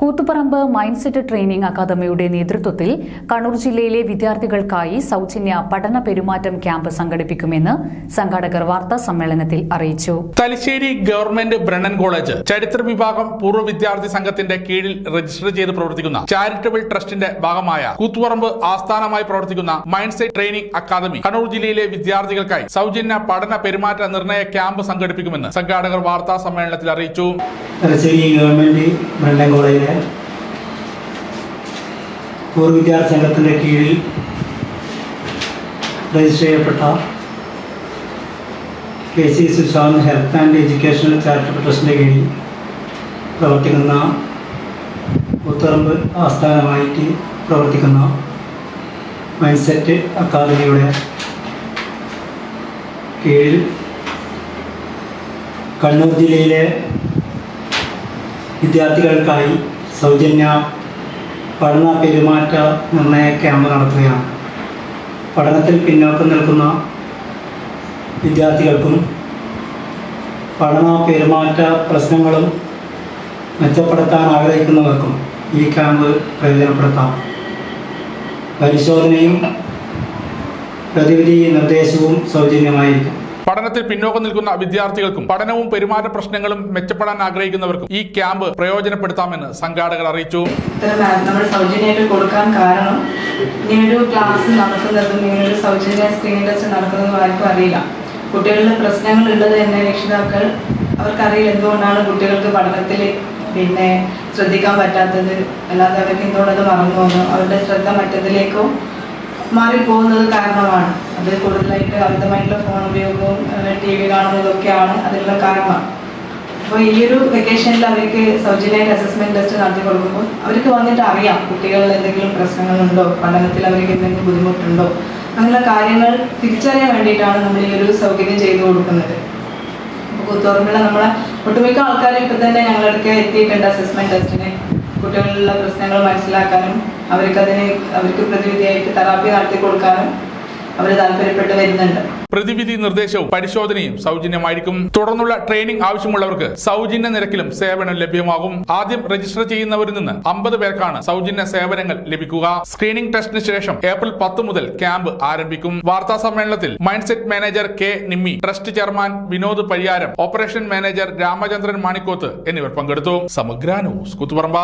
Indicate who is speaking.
Speaker 1: Koothuparamba mind set training അക്കാദമിയുടെ നേതൃത്വത്തിൽ കണ്ണൂർ ജില്ലയിലെ വിദ്യാർത്ഥികൾക്കായി സൗജന്യ പഠന പെരുമാറ്റം ക്യാമ്പ് സംഘടിപ്പിക്കുമെന്ന് സംഘാടകർ വാർത്താ സമ്മേളനത്തിൽ അറിയിച്ചു.
Speaker 2: തലശ്ശേരി ഗവൺമെന്റ് ബ്രണ്ണൻ കോളേജ് ചരിത്ര വിഭാഗം പൂർവ വിദ്യാർത്ഥി സംഘത്തിന്റെ കീഴിൽ രജിസ്റ്റർ ചെയ്ത് പ്രവർത്തിക്കുന്ന ചാരിറ്റബിൾ ട്രസ്റ്റിന്റെ ഭാഗമായ കൂത്തുപറമ്പ് ആസ്ഥാനമായി പ്രവർത്തിക്കുന്ന mind set training academy Kannur ജില്ലയിലെ വിദ്യാർത്ഥികൾക്കായി സൗജന്യ പഠന പെരുമാറ്റ നിർണയ ക്യാമ്പ് സംഘടിപ്പിക്കുമെന്ന് സംഘാടകർ വാർത്താ സമ്മേളനത്തിൽ അറിയിച്ചു.
Speaker 3: തലശ്ശേരി ഗവൺമെന്റ് ബ്രണ്ടൻ കോളേജിലെ പൂർവ വിദ്യാർത്ഥി സംഘത്തിന്റെ കീഴിൽ രജിസ്റ്റർ ചെയ്യപ്പെട്ട K C Sushant health and educational charitable ട്രസ്റ്റിന്റെ കീഴിൽ പ്രവർത്തിക്കുന്ന ഉത്തറമ്പ് ആസ്ഥാനമായിട്ട് പ്രവർത്തിക്കുന്ന മൈൻഡ് സെറ്റ് അക്കാദമിയുടെ കീഴിൽ കണ്ണൂർ ജില്ലയിലെ വിദ്യാർത്ഥികൾക്കായി സൗജന്യ പഠന പെരുമാറ്റ നിർണയ ക്യാമ്പ് നടത്തുകയാണ്. പഠനത്തിൽ പിന്നോക്കം നിൽക്കുന്ന വിദ്യാർത്ഥികൾക്കും പഠന പെരുമാറ്റ പ്രശ്നങ്ങളും മെച്ചപ്പെടുത്താൻ ആഗ്രഹിക്കുന്നവർക്കും ഈ ക്യാമ്പ് പ്രയോജനപ്പെടുത്താം. പരിശോധനയും പ്രതിവിധി നിർദ്ദേശവും സൗജന്യമായിരിക്കും.
Speaker 2: പഠനത്തിൽ പിന്നോക്കം നിൽക്കുന്ന വിദ്യാർത്ഥികൾക്കും പഠനവും പെരുമാറ്റ പ്രശ്നങ്ങളും മെച്ചപ്പെടാൻ ആഗ്രഹിക്കുന്നവർക്കും ഈ ക്യാമ്പ് പ്രയോജനപ്പെടുത്താമെന്ന് സംഘാടകർ അറിയിച്ചു.
Speaker 4: കൊടുക്കാൻ കാരണം ക്ലാസ് സൗജന്യ സ്ക്രീൻ ടെസ്റ്റ് അറിയില്ല. കുട്ടികളുടെ പ്രശ്നങ്ങൾ ഉള്ളത് തന്നെ രക്ഷിതാക്കൾ അവർക്കറിയില്ല എന്തുകൊണ്ടാണ് കുട്ടികൾക്ക് പഠനത്തിൽ പിന്നെ ശ്രദ്ധിക്കാൻ പറ്റാത്തത്. അല്ലാതെ അവർക്ക് എന്തുകൊണ്ടത് മറന്നു പോകുന്നു അവരുടെ ശ്രദ്ധ മറ്റതിലേക്കോ മാറിപ്പോകുന്നത് കാരണമാണ്. അത് കൂടുതലായിട്ട് അമിതമായിട്ടുള്ള ഫോൺ ഉപയോഗവും ടി വി കാണുന്നതൊക്കെയാണ് അതിനുള്ള കാരണം. അപ്പോൾ ഈ ഒരു വെക്കേഷനിൽ അവർക്ക് സൗജന്യമായിട്ട് അസസ്മെന്റ് ടെസ്റ്റ് നടത്തി കൊടുക്കുമ്പോൾ അവർക്ക് വന്നിട്ട് അറിയാം കുട്ടികളിൽ എന്തെങ്കിലും പ്രശ്നങ്ങളുണ്ടോ പഠനത്തിൽ അവർക്ക് എന്തെങ്കിലും ബുദ്ധിമുട്ടുണ്ടോ. അങ്ങനെയുള്ള കാര്യങ്ങൾ തിരിച്ചറിയാൻ വേണ്ടിയിട്ടാണ് നമ്മൾ ഈ ഒരു സൗകര്യം ചെയ്തു കൊടുക്കുന്നത്. കൂത്തുപറമ്പിലുള്ള നമ്മളെ ഒട്ടുമിക്ക ആൾക്കാരും ഇപ്പം തന്നെ ഞങ്ങളടുക്ക് എത്തിയിട്ടുണ്ട് അസസ്മെന്റ് ടെസ്റ്റിന് കുട്ടികളിലുള്ള പ്രശ്നങ്ങൾ മനസ്സിലാക്കാനും അവർക്കതിന് അവർക്ക് പ്രതിവിധിയായിട്ട് തെറാപ്പി നടത്തി കൊടുക്കാനും
Speaker 2: പ്രതിവിധി നിർദ്ദേശവും പരിശോധനയും സൗജന്യമായിരിക്കും. തുടർന്നുള്ള ട്രെയിനിംഗ് ആവശ്യമുള്ളവർക്ക് സൗജന്യ നിരക്കിലും സേവനം ലഭ്യമാകും. ആദ്യം രജിസ്റ്റർ ചെയ്യുന്നവരിൽ നിന്ന് അമ്പത് പേർക്കാണ് സൗജന്യ സേവനങ്ങൾ ലഭിക്കുക. സ്ക്രീനിംഗ് ടെസ്റ്റിന് ശേഷം ഏപ്രിൽ പത്ത് മുതൽ ക്യാമ്പ് ആരംഭിക്കും. വാർത്താ സമ്മേളനത്തിൽ mind set manager K Nimmi trust chairman Vinod Pariyaram operation manager Ramachandran Manikkoth എന്നിവർ പങ്കെടുത്തു. സമഗ്ര ന്യൂസ് കുത്തുപറമ്പ.